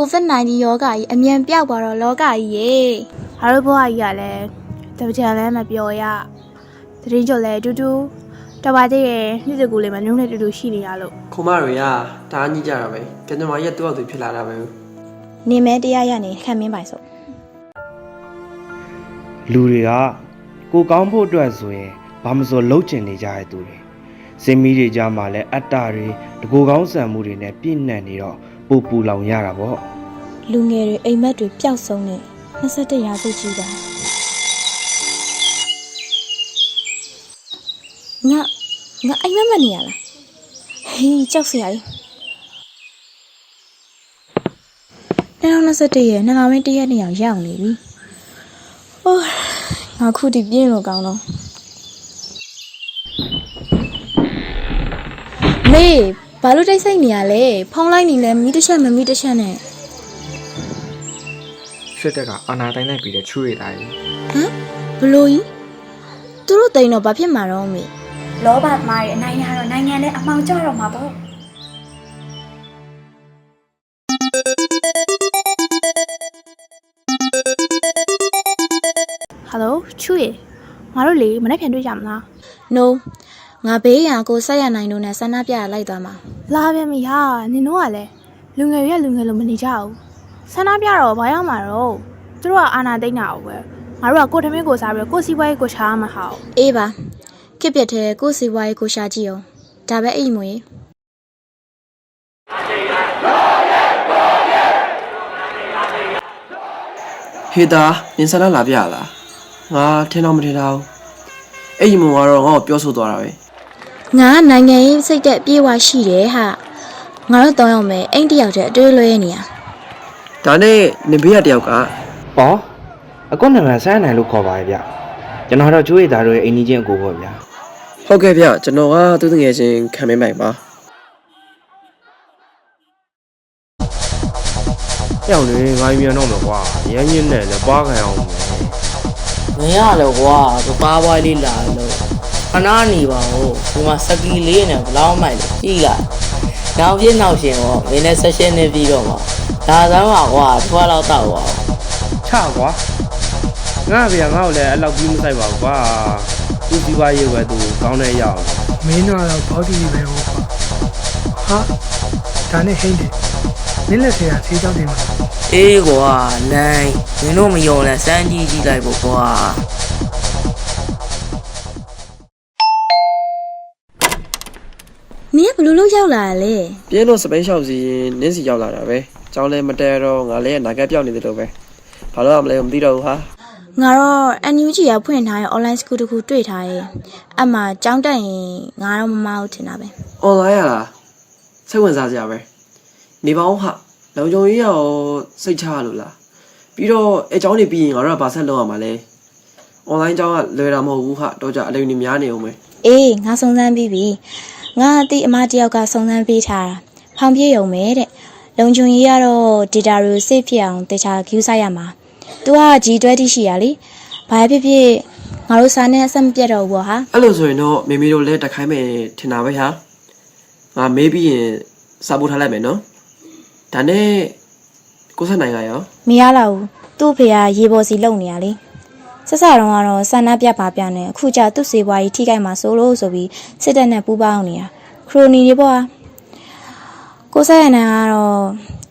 COVID-19 ရောဂါကြီးအမြန်ပြောက်သွားတော့လောကကြီးရေအားတို့ဘဝကြီးကလည်းတပကြံလည်းမပြောရတရင်ကျော်လည်းအတူတူတော်ပါသေးရဲ့နှစ်စကူလေးမှာနုံနဲ့တူတူရှိနေရလို့ခုမတွေကတအားကြီးကြတာပဲကံကြမ္မာရက်တူအောင်သူဖြစ်လာတာပဲနေမဲတရားရနေခံမင်းပိုင်ဆိုလူတွေကကိုကောင်းဖို့အတွက်ဆိုရင်ဘာမစိုးလှုပ်ချင်နေကြတဲ့သူတွေစင်မီတွေကြားမှာလည်းအတ္တတွေတကူကောင်းဆန်မှုတွေနဲ့ပြည့်နှံ့နေတော့ပူပူလောင်ရတာပေါ့ လူငယ်တွေအိမ်မက်တွေပျောက်ဆုံးနေ21ရာစုကြီးတာငါငါအိမ်မက်မနေရလားဟေးကြောက်စရာကြီး2021ရဲ့နှာမင်းတရက်နှစ်ယောက်ရောက်နေပြီ။အိုးငါခုဒီပြင်းလို့ကောင်းတော့မေဘာလို့တိတ်ဆိတ်နေရလဲဖုံးလိုက်နေလဲမီးတစ်ချက်မမီးတစ်ချက်နဲ့ စစ်တပ်ကအာဏာသိမ်းလိုက်ပြီးတဲ့ချွေတိုင်းဟမ်ဘလို့ကြီးသူတို့တိန်တော့ဘာဖြစ်မှာတော့မေလောဘသမားတွေအနိုင်ရတော့နိုင်ငံနဲ့အမှောင်ကျတော့မှာပေါ့ဟယ်လိုချူရေငါတို့လေမနေ့ပြန်တွေ့ကြမလား no ငါဘေးရန်ကိုဆက်ရနိုင်လို့နဲ့ဆန္ဒပြရလိုက်သွားမှာလာပြန်ပြီဟာနင်တို့ကလည်းလူငယ်တွေကလူငယ်လိုမနေကြဘူး ဆန္ဒပြတော့ဘာရောက်မှာတော့သူတို့ကအာဏာသိမ်းတာဟုတ်ပဲငါတို့ကကိုယ်ထမင်းကိုစားပြီးတော့ကိုယ်စီးပွားရေးကိုချားမှာဟာအေးပါခစ်ပြက်တဲ့ကိုယ်စီဝါရေးကိုရှာကြည့်အောင်ဒါပဲအိမ်မွေဟေတာနင်ဆန္ဒလာပြရလားငါထင်တော့မထင်တော့ဘူးအဲ့ဒီမုံကတော့ငါ့ကိုပြောဆိုသွားတာပဲငါနိုင်ငံရေးစိတ်သက်ပြေးဝရှိတယ်ဟာငါတို့တောင်းအောင်မယ်အိမ်တယောက်တည်းအတွေးလွဲနေရ ဒါနဲ့နင်ဘေးကတယောက်က။ဟောအခုနာမည်ဆန်းနိုင်လို့ခေါ်ပါရဲ့ဗျ။ကျွန်တော်တော့ကျွေးသားတို့ရဲ့အိမ်ကြီးချင်းအကိုပေါ့ဗျာဟုတ်ကဲ့ဗျကျွန်တော်ကသူ့တငယ်ချင်းခံမင်းပိုင်ပါ။ကြောက်နေငါမြန်တော့မှာကွာ။ရမ်းညင်းနဲ့လည်းပွားခံအောင်မယ်မင်းရတော့ကွာသူပါပွားလေးလာလို့ခဏနေပါဦးဒီမှာစကီလေးနဲ့ဘလောက်မိုက်လဲကြည့်လိုက်နောက်ပြင်းနောက်ရှင်ရောမင်းနဲ့ဆက်ရှင်နေပြီးတော့မှာ ဒါသမ်းပါကွာထွားတော့တော့ပါ။ချကွာ။ငါဗျာငါ့ကိုလည်းအဲ့လောက်ပြီးမဆိုင်ပါဘူးကွာ။သူဒီပါရုပ်ပဲသူကောင်းတဲ့ရအောင်မင်းတို့ကတော့ဘောက်တီပဲဟုတ်ပါဟာဒါနဲ့ဟိမ့်တယ်နင်းလက်ဆရာဆေးကြောင်းတင်ပါအေးကွာနိုင်မင်းတို့မယုံလဲစမ်းကြည့်ကြည့်လိုက်ပေါ့ကွာနင်ကဘလို့လို့ရောက်လာရလဲပြင်းတော့စပိန်လျှောက်စီရင်နင်းစီရောက်လာတာပဲ ကျောင်းလည်းမတဲတော့ငါလည်းနာကက်ပြောက်နေတယ်လို့ပဲဘာလို့မှမလဲမသိတော့ဘူးဟာငါတော့ NUG ကဖွင့်ထားတဲ့ online school တခုတွေ့ထားရဲ့အမှကျောင်းတက်ရင်ငါတော့မမဟုတ်ထင်တာပဲအွန်လိုင်းရလားစိတ်ဝင်စားစရာပဲနေပါဦးဟာလုံခြုံရေးရောစိတ်ချရလို့လားပြီးတော့အဲကျောင်းနေပြီးရင်ငါတို့ကဘာဆက်လုပ်ရမှာလဲအွန်လိုင်းကျောင်းကလွယ်တာမဟုတ်ဘူးဟာတော့ကြအလိမ်နေများနေအောင်ပဲအေးငါစုံစမ်းပြီးပြီငါအတိအမတယောက်ကစုံစမ်းပေးထားတာဖောင်ပြေးရုံပဲတဲ့ လုံချုံကြီးကတော့ data တွေကို save ဖြစ်အောင်တခြား queue ဆိုင်ရမှာ။ तू က G20 ရှိရလေ။ဘာဖြစ်ဖြစ်ငါတို့စာနဲ့အဆက်မပြတ်တော့ဘူးပေါ့ဟာအဲ့လိုဆိုရင်တော့မေမေတို့လည်းတက်ခိုင်းမယ်ထင်တာပဲဟာငါမေးပြီးရင်စာပို့ထားလိုက်မယ်နော်ဒါနဲ့ကိုဆက်နိုင်ကရော။မရတော့ဘူး။သူ့အဖေကရေပေါ်စီလုံနေရလေ။ဆက်စတော့ကတော့ဆန္ဒပြပါပြနေအခုကျသူ့စေပွားကြီးထိခိုက်မှာစိုးလို့ဆိုပြီးစစ်တပ်နဲ့ပူးပေါင်းနေတာ။ခရိုနီတွေပေါ့ဟာ။ ကိုဆက်ရနန်ကတော့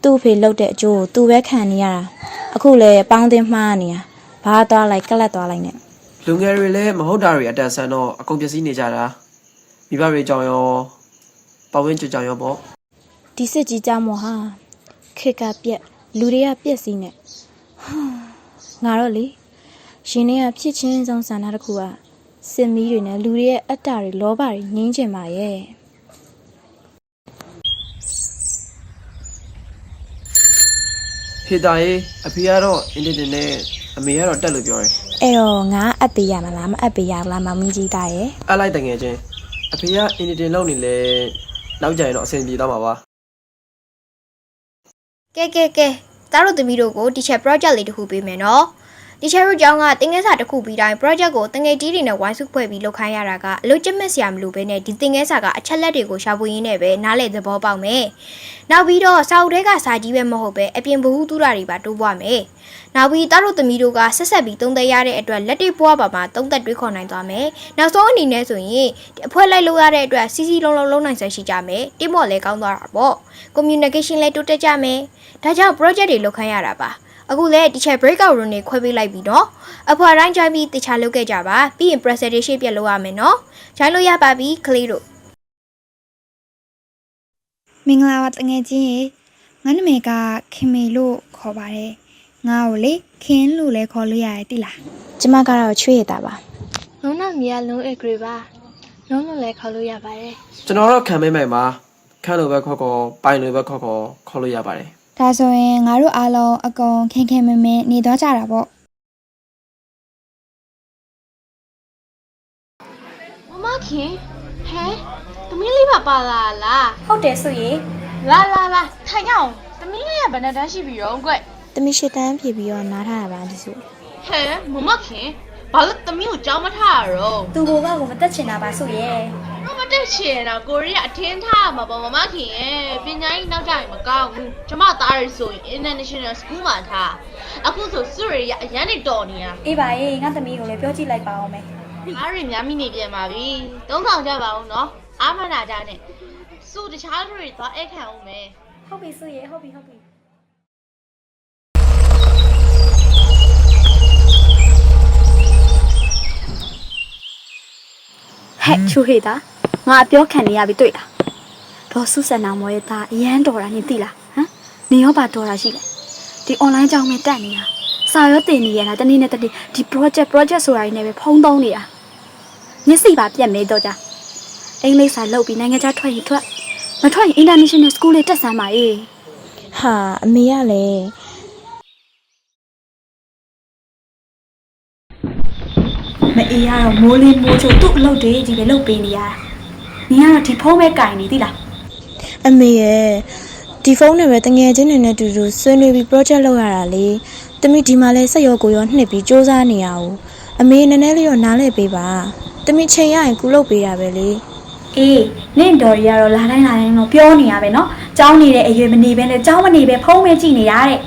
သူ့အဖေလှုပ်တဲ့အကျိုးကိုသူပဲခံနေရတာ။အခုလည်းပေါင်းတင်မှားနေတာ။ဘာသွားလိုက်ကလတ်သွားလိုက်နဲ့လူငယ်တွေလည်းမဟုတ်တာတွေအတန်ဆန်တော့အကုန်ပျက်စီးနေကြတာမိဘတွေကြောင့်ရောပတ်ဝန်းကျင်ကြောင့်ရောပေါ့ဒီစစ်ကြီးကြောင်းမောဟာခေတ်ကပြက်လူတွေကပြက်စီးနေဟာငါတော့လေရှင်တွေကဖြစ်ချင်းဆုံးဆန္ဒတစ်ခုကစစ်မီးတွေနဲ့လူတွေရဲ့အတ္တတွေလောဘတွေငြင်းချင်ပါရဲ့ ဟေတာရေးအဖေကတော့အင်တာနက်နဲ့အမေကတော့တက်လို့ပြောတယ်အဲ့တော့ငါအပ်ပေးရမလားမအပ်ပေးရလားမမင်းကြီးသားရဲ့အလိုက်တငယ်ချင်းအဖေကအင်တာနက်လောက်နေလဲနောက်ကြရင်တော့အဆင်ပြေသွားမှာပါကဲကဲကဲသားတို့သမီးတို့ကို teacher project လေးတစ်ခုပေးမယ်နော် တီချာတို့ကျောင်းကတင်ငယ်စာတစ်ခုပြီးတိုင်း project ကိုတငယ်ကြီးတွေနဲ့ဝိုင်းစုဖွဲ့ပြီးလုပ်ခိုင်းရတာကအလို့ကျက်မဲ့စရာမလိုဘဲနဲ့ဒီတင်ငယ်စာကအချက်လက်တွေကိုရှာဖွေရင်းနဲ့ပဲနားလည်သဘောပေါက်မယ်။နောက်ပြီးတော့စာအုပ်ထဲကစာကြီးပဲမဟုတ်ပဲအပြင်ဘ ഹു တူတာတွေပါတိုးပွားမယ်။နောက်ပြီးသားတို့သမီးတို့ကဆက်ဆက်ပြီးသုံးသက်ရတဲ့အတွက်လက်တွေပွားပါမှာသုံးသက်တွေးခေါ်နိုင်သွားမယ်။နောက်ဆုံးအနေနဲ့ဆိုရင်ဒီအဖွဲလိုက်လို့ရတဲ့အတွက်စီစီလုံးလုံးလုံးနိုင်ဆက်ရှိကြမယ်။တင်မော့လည်းကောင်းသွားတာပေါ့။ communication လည်းတိုးတက်ကြမယ်။ဒါကြောင့် project တွေလုပ်ခိုင်းရတာပါ။ အခုလည်း teacher breakout room တွေခွဲပေးလိုက်ပြီနော်အဖွာတိုင်းကြိုင်းပြီးတခြားလုပ်ခဲ့ကြပါပြီးရင် presentation ပြလုပ်ရမယ်နော်ဂျိုင်းလို့ရပါပြီကလေးတို့မင်္ဂလာပါတငယ်ချင်းရေငါနာမည်ကခင်မေလို့ခေါ်ပါတယ်ငါ့ကိုလေခင်လို့လည်းခေါ်လို့ရတယ်တိလားကျမကတော့ချွေရတာပါလုံးနာမီကလုံးအဂရီပါလုံးလုံးလည်းခေါ်လို့ရပါတယ်ကျွန်တော်တော့ခံမဲမိုင်ပါခန့်လို့ပဲခေါ်ခေါ်ပိုင်လို့ပဲခေါ်ခေါ်ခေါ်လို့ရပါတယ် ဒါဆိုရင်ငါတို့အားလုံးအကုန်ခင်ခင်မင်မင်နေတော့ကြတာပေါ့မမခင်ဟဲသမီးလေးပါပါလာလားဟုတ်တယ်ဆိုရင်လာလာလာထိုင်ကြအောင်သမီးလေးကဘယ်နဲ့တန်းရှိပြီရောကွ။တမီရှစ်တန်းဖြည့်ပြီးတော့နားထားရပါဒီစုဟဲမမခင်ဘာလို့သမီးကိုကြောင်းမထားရတော့သူကိုကကိုမတက်ချင်တာပါဆိုရ င်မတက်ချင်တော့ကိုရီးကအထင်းထားမှာပေါ့မမခင်ရဲ့ပညာရေးနောက်ကြရင်မကောင်းဘူးကျမသားရဆိုရင် international school မှာထားအခုဆိုစွရရအရန်နေတော်နေတာအေးပါရေးငါသမီးကိုလည်းပြောကြည့်လိုက်ပါအောင်မယ်အားရများမိနေပြန်ပါပြီတုံးဆောင်ကြပါဦးနော်အားမနာကြနဲ့စုတခြားလူတွေသွားအဲ့ခံအောင်မယ်ဟုတ်ပြီဆိုရင်ဟုတ်ပြီဟုတ်ပြီဟဲ့ချူဟေတာ ငါအပြောခံနေရပြီတွေ့လားဒေါ်စုဆန်နာမောရဲ့သားအရန်တော်တာနေသိလားဟမ်နေရောပါတော်တာရှိလဲဒီ online ကြောင်းမဲ့တက်နေတာစာရောတင်နေရတာတနေ့နဲ့တနေ့ဒီ project project ဆိုတာတွေနဲ့ပဲဖုံးသုံးနေတာမျက်စိပါပြက်မဲတော့ကြအင်္ဂလိပ်စာလုပ်ပြီးနိုင်ငံခြားထွက်ရင်ထွက်မထွက်ရင် international school လေးတက်စမ်းပါအေး။ဟာအမေကလည်းမအေးရတော့မိုးလေးမိုးချို့သူ့အလုပ်တွေကြီးပဲလုပ်ပေးနေရတာ နင်ကတော့ဒီဖုန်းပဲကင်နေသီးလားအမေရဲ့ဒီဖုန်းနဲ့ပဲတငယ်ချင်းတွေနဲ့တူတူဆွေးနွေးပြီး project လုပ်ရတာလေတမိဒီမှာလဲစက်ရောကိုရောနှစ်ပြီးစ조사နေရအောင်အမေနည်းနည်းလေးတော့နားလဲပေးပါတမိချိန်ရရင်ကုလုပ်ပေးတာပဲလေအေးနင့်တော်ရီကတော့လာတိုင်းလာတိုင်းတော့ပြောနေရပဲနော်ကြောင်းနေတဲ့အရွယ်မနေပဲနဲ့ကြောင်းမနေပဲဖုန်းပဲကြည့်နေရတဲ့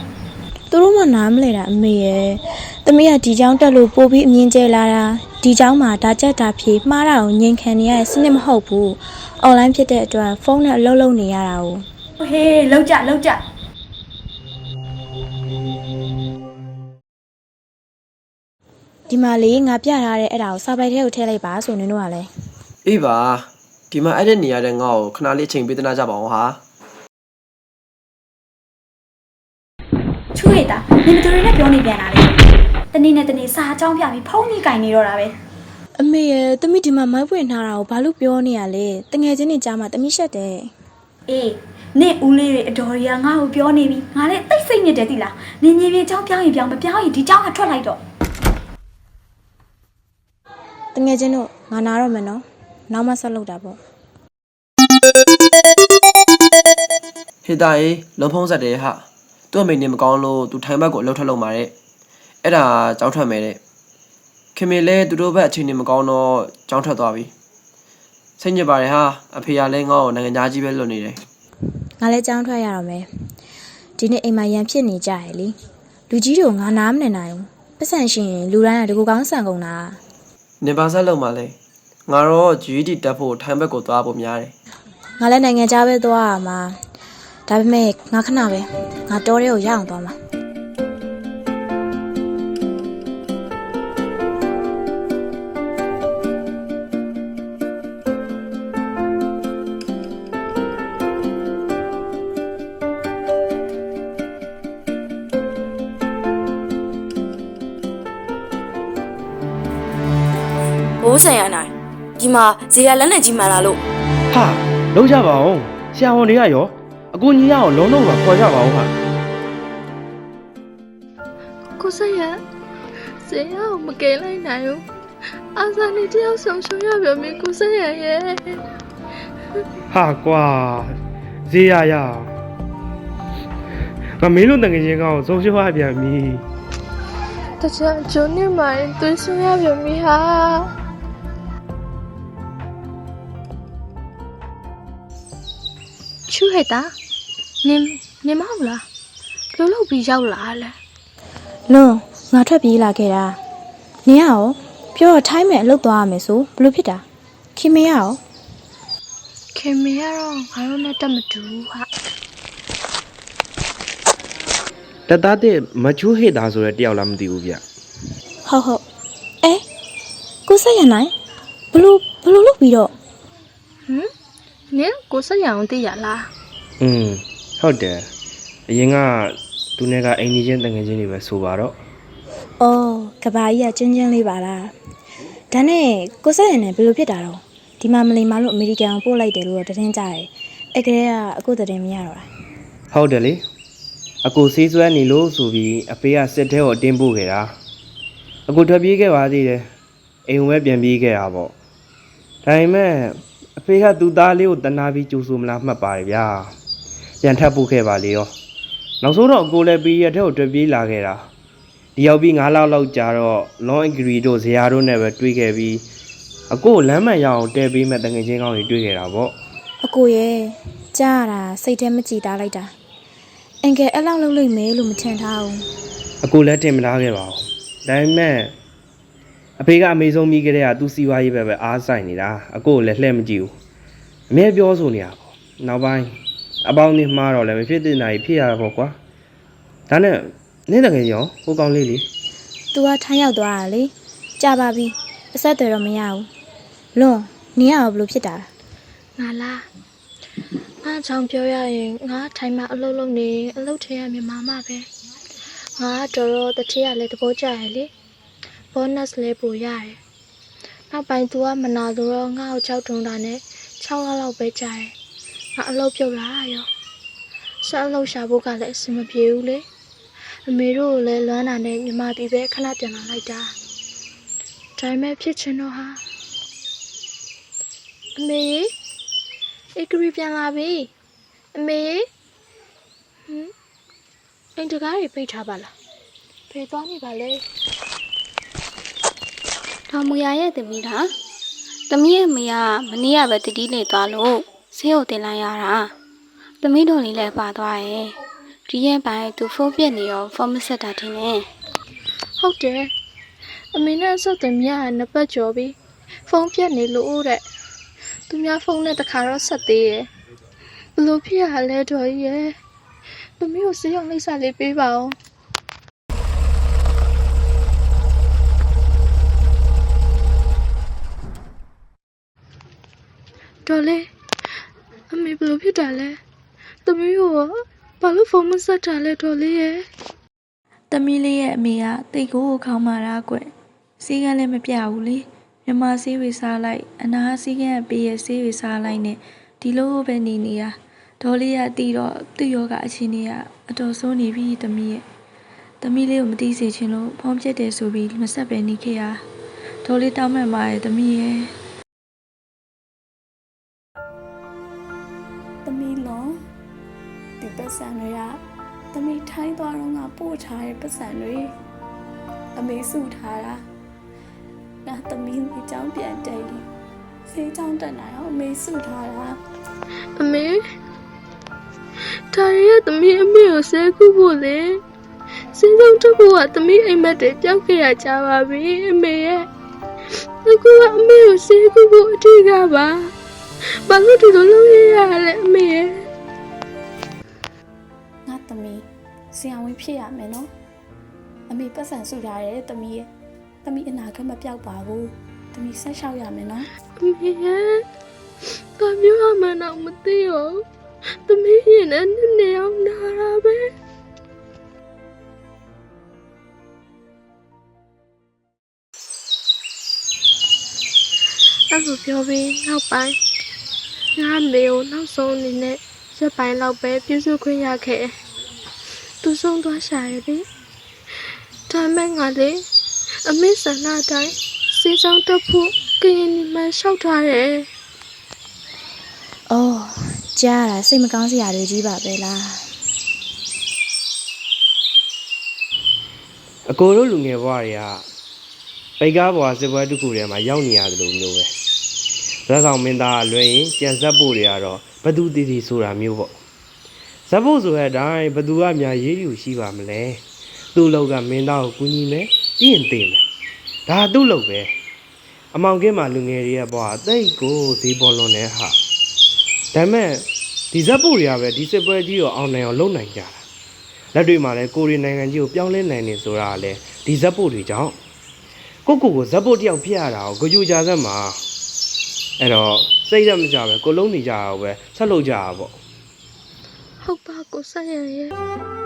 သူတို့မှနားမလဲတာအမေရဲ့တမိကဒီကြောင်းတက်လို့ပို့ပြီးအမြင်ကျဲလာတာ ဒီเจ้าမှာဒါကြက်တာဖြေမှားတာကိုငင်ခံနေရတဲ့စနစ်မဟုတ်ဘူးအွန်လိုင်းဖြစ်တဲ့အတွက်ဖုန်းနဲ့အလုပ်လုပ်နေရတာကို ဟေးလောက်ကြလောက်ကြ ဒီမှာလေငါပြထားတဲ့အဲ့ဒါကိုစာပိုက်ထဲကိုထည့်လိုက်ပါဆိုနေတော့ကလည်း အေးပါဒီမှာအဲ့ဒီနေရာတဲ့ငါ့ကိုခဏလေးချိန်ပေးသနာကြပါအောင်ဟာ ချူဟေတာနင်ဘယ်သူတွေနဲ့ပြောနေပြန်တာလဲ တနေ့နဲ့တနေ့စာအကြောင်းပြပြီးဖုန်းကြီးကင်နေတော့တာပဲအမေရဲ့တမိဒီမှာမိုက်ပွင့်ထားတာကိုဘာလို့ပြောနေရလဲတငယ်ချင်းတွေကြားမှာတမိရှက်တယ်အေးနင့်ဦးလေးတွေအတော်ရီကငါ့ကိုပြောနေပြီငါလည်းတိတ်ဆိတ်နေတယ်တိလားနင်ညီပြေကြောင်းပြောင်းရင်ပြောင်းမပြောင်းရင်ဒီကြောင်းကထွက်လိုက်တော့တငယ်ချင်းတို့ငါနာတော့မယ်နော်နောက်မှဆက်လုပ်တာပေါ့ဟေတာရေလုံဖုံးဆက်တယ်ဟာသူ့အမေနေမကောင်းလို့သူထိုင်ဘက်ကိုအလုပ်ထွက်လုပ်มาတဲ့ အဲ့ဒါကြောင်းထွက်မယ်တဲ့ခင်မေလဲသူတို့ဘက်အချိန်နေမကောင်းတော့ကြောင်းထွက်သွားပြီစိတ်ညစ်ပါတယ်ဟာအဖေကလည်းငါ့ကိုနိုင်ငံသားကြီးပဲလွတ်နေတယ်ငါလည်းကြောင်းထွက်ရတော့မယ်ဒီနေ့အိမ်မှာရန်ဖြစ်နေကြရလေလူကြီးတို့ငါနားမနေနိုင်ဘူးပတ်စံရှင်ရင်လူတိုင်းကတကူကောင်းဆန်ကုန်တာနေပါဆက်လုံးมาလဲငါတော့ GD တက်ဖို့ထိုင်ဘက်ကိုသွားဖို့များတယ်ငါလည်းနိုင်ငံခြားပဲသွားရမှာဒါပေမဲ့ငါခဏပဲငါတော်တဲ့ကိုရအောင်သွားမှာ ဒီမှာဇေယျလက်နဲ့ကြီးမှန်လာလို့ဟာလုံးကြပါအောင်ဆရာဝန်တွေကရောအကူညီရအောင်လုံးလုံးပါခေါ်ကြပါအောင်ဟာကိုစရဇေယျကိုမကယ်လိုက်နိုင်ဘူးအာဇာနေတယောက်ဆောင်ရှုံရပြောမင်းကိုစရရဲ့ဟာကွာဈေးရရငါမင်းတို့တငယ်ချင်းကောင်ဆုံးရှုံးရပြန်ပြီတခြားဂျွန်နေမှာသွေးဆွရပြန်ပြီဟာ ချူဟဲ့တာနင်နင်မဟုတ်လားဘယ်လိုလုပ်ပြီးရောက်လာလဲလွန်ငါထွက်ပြေးလာခဲ့တာနင်ကရောပြောတော့ထိုင်းမဲ့အလုပ်သွားရမယ်ဆိုဘလို့ဖြစ်တာခင်မရရောခင်မရတော့ငါတို့နဲ့တက်မတူဘူးဟာတသားတဲ့မချူးဟစ်တာဆိုတဲ့တယောက်လားမသိဘူးဗျဟုတ်ဟုတ်အဲကိုဆက်ရနိုင်ဘလို့ဘလို့လုပ်ပြီးတော့ဟမ် နင်ကိုဆက်ရအောင်သိရလားอืมဟုတ်တယ်အရင်ကသူနဲ့ကအိမ်ကြီးချင်းတငယ်ချင်းတွေပဲဆိုပါတော့အော်ကဘာကြီးကကျင်းချင်းလေးပါလားဒါနဲ့ကိုဆက်ရနဲ့ဘယ်လိုဖြစ်တာတော့ဒီမှာမလိမ္မာလို့အမေရိကန်ကိုပို့လိုက်တယ်လို့တော့သတင်းကြတယ်အဲ့ကလေးကအခုသတင်းမရတော့တာဟုတ်တယ်လေအကိုဆေးဆွဲနေလို့ဆိုပြီးအဖေကစစ်ထဲကိုအတင်းပို့ခဲ့တာအကိုထွက်ပြေးခဲ့ပါသေးတယ်အိမ်ဝဲပြန်ပြေးခဲ့တာပေါ့ဒါပေမဲ့ အဖေကသူ့သားလေးကိုတနာပြီးကြိုးဆိုမလားမှတ်ပါတယ်ဗျာပြန်ထပ်ပို့ခဲ့ပါလေရောနောက်ဆုံးတော့အကိုလည်းပြီးရတဲ့ကိုထွက်ပြေးလာခဲ့တာဒီရောက်ပြီး9လလောက်ကြာတော့ long agree တို့ဇရာတို့နဲ့ပဲတွေ့ခဲ့ပြီးအကိုကိုလမ်းမှန်ရအောင်တဲပေးမဲ့တငယ်ချင်းကောင်းတွေတွေ့ခဲ့တာပေါ့အကိုရဲ့ကြားရတာစိတ်ထဲမကြည်တားလိုက်တာအင်ကယ်အဲ့လောက်လုပ်လို့မယ်လို့မထင်ထားဘူးအကိုလည်းတင်မထားခဲ့ပါဘူးဒါပေမဲ့ အဖေကအမေဆုံးမိခဲ့တဲ့ကသူစီဝါရေးပဲပဲအားဆိုင်နေတာအကိုကိုလည်းလှည့်မကြည့်ဘူးအမေပြောဆိုနေတာပေါ့နောက်ပိုင်းအပေါင်းနဲ့မှားတော့လည်းမဖြစ်တဲ့နိုင်ဖြစ်ရတာပေါ့ကွာဒါနဲ့နင်းတကယ်ရောကိုကောင်းလေးလေ။ तू ကထိုင်းရောက်သွားတာလေ။ကြာပါပြီ။အဆက်အသွယ်တော့မရဘူး။လွန်နင်ကရောဘလို့ဖြစ်တာလဲငါလားငါကြောင့်ပြောရရင်ငါထိုင်မှာအလုပ်လုပ်နေအလုပ်ထရမြန်မာမှာပဲငါတော်တော်တတိယလည်းတဘောကြရလေ ဘောနပ်လည်းပို့ရတယ်နောက်ပိုင်း तू ကမနာလို့တော့ငါ့ကိုကြောက်တုံတာနဲ့6လလောက်ပဲကြာတယ်ငါအလုပ်ပြုတ်လာရောဆက်အလုပ်ရှာဖို့ကလည်းအဆင်မပြေဘူးလေအမေတို့ကိုလည်းလွမ်းတာနဲ့မြန်မာပြည်ပဲခဏပြန်လာလိုက်တာဒါပေမဲ့ဖြစ်ချင်တော့ဟာအမေရေအေဂရီပြန်လာပြီအမေဟမ်အိမ်တကားတွေပိတ်ထားပါလားဖေးသွားနေပါလေ ဒေါ်မူရရဲ့သမီးလားသမီးရဲ့မေကမနေ့ကပဲတတိနေသွားလို့ဆေးကိုတင်လိုက်ရတာသမီးတို့လေးလည်းပါသွားရဲ့ဒီရဲ့ပိုင်းသူဖုန်းပြက်နေရောဖုန်းမဆက်တာတင်နေဟုတ်တယ်အမေနဲ့ဆက်သွယ်မြရနှစ်ပတ်ကျော်ပြီဖုန်းပြတ်နေလို့တဲ့သူများဖုန်းနဲ့တခါတော့ဆက်သေးရဲ့ဘလို့ဖြစ်ရလဲတော်ကြီးရဲ့သမီးကိုစေးအောင်လိပ်စာလေးပေးပါဦး တော်လေအမေဘလို့ဖြစ်တာလဲသမီးကိုဘာလို့ဖုန်းမဆက်တာလဲတော်လေးရဲ့သမီးလေးရဲ့အမေကတိတ်ကိုခေါင်းမာတာကွစီကန်းလည်းမပြဘူးလေမြမဆေးဝေစားလိုက်အနာစီကန်းကပေးရဲ့ဆေးဝေစားလိုက်နဲ့ဒီလိုပဲနေနေတာဒေါ်လေးကတီးတော့သူ့ယောဂအခြေအနေကအတော်ဆိုးနေပြီသမီးရဲ့သမီးလေးကိုမတီးစေချင်လို့ဖုံးပြစ်တယ်ဆိုပြီးမဆက်ပဲနေခဲ့ရဒေါ်လေးတောင်းမှန်ပါရဲ့သမီးရဲ့ ပတ်စံတွေကသမီးထိုင်းသွားတော့ငါပို့ထားတဲ့ပတ်စံတွေအမေစုထားတာငါသမီးလေးကြောင်းပြန်တိတ်ဆေးကြောင်းတက်နိုင်အောင်အမေစုထားတာအမေဒါရီရဲ့သမီးအမေကိုဆဲခုဖို့လေစင်းစုံတစ်ခုကသမီးအိမ်မက်တွေပျောက်ခဲ့ရကြပါပြီအမေရဲ့အခုကအမေကိုဆဲခုဖို့အထီးကပါဘာလို့ဒီလိုလုပ်ရရလဲအမေရဲ့ ဆရာဝန်ဖြစ်ရမယ်နော်အမေပတ်စံစုထားတယ်သမီးရဲ့သမီးအနာဂတ်မပြောက်ပါဘူးသမီးဆက်လျှောက်ရမယ်နော်အမေရဲ့ဘာမျိုးအမှန်းတော့မသိရောသမီးရင်နဲ့နည်းနည်းအောင်နာတာပဲအဲ့လိုပြောပြီးနောက်ပိုင်းငါမေကိုနောက်ဆုံးအနေနဲ့ရက်ပိုင်းလောက်ပဲပြုစုခွင့်ရခဲ့တယ် သူဆုံးသွားရှာရပြီဒါမဲ့ငါလေအမေဆန္ဒတိုင်းစေးဆောင်တက်ဖို့ကရင်နီမှလျှောက်ထားတယ်။အော်ကြားရတာစိတ်မကောင်းစရာတွေကြီးပါပဲလားအကိုတို့လူငယ်ဘဝတွေကပိတ်ကားဘဝစစ်ပွဲတစ်ခုထဲမှာရောက်နေရတယ်လို့မျိုးပဲဇက်ဆောင်မင်းသားကလွှဲရင်ကြံစက်ဖို့တွေကတော့ဘသူတည်တည်ဆိုတာမျိုးပေါ့ ဇက်ဖို့ဆိုတဲ့အတိုင်းဘသူကများရေးယူရှိပါမလဲသူ့လောက်ကမင်းသားကိုကူညီမယ်ပြီးရင်တည်မယ်ဒါသူ့လောက်ပဲအမောင်ကင်းမှာလူငယ်တွေရဲ့ဘဝအသိကိုဈေးပေါ်လွန်နေဟာဒါပေမဲ့ဒီဇက်ဖို့တွေကပဲဒီစစ်ပွဲကြီးကိုအောင်နိုင်အောင်လုပ်နိုင်ကြတာလက်တွေမှာလည်းကိုရီနိုင်ငံကြီးကိုပြောင်းလဲနိုင်နေဆိုတာကလည်းဒီဇက်ဖို့တွေကြောင့်ကိုကိုကိုဇက်ဖို့တယောက်ဖြစ်ရတာကိုကြူကြစက်မှာအဲ့တော့စိတ်ရမကြပဲကိုလုံးနေကြတာပဲဆက်လုပ်ကြတာပေါ့ ဟုတ်ပါကိုဆက်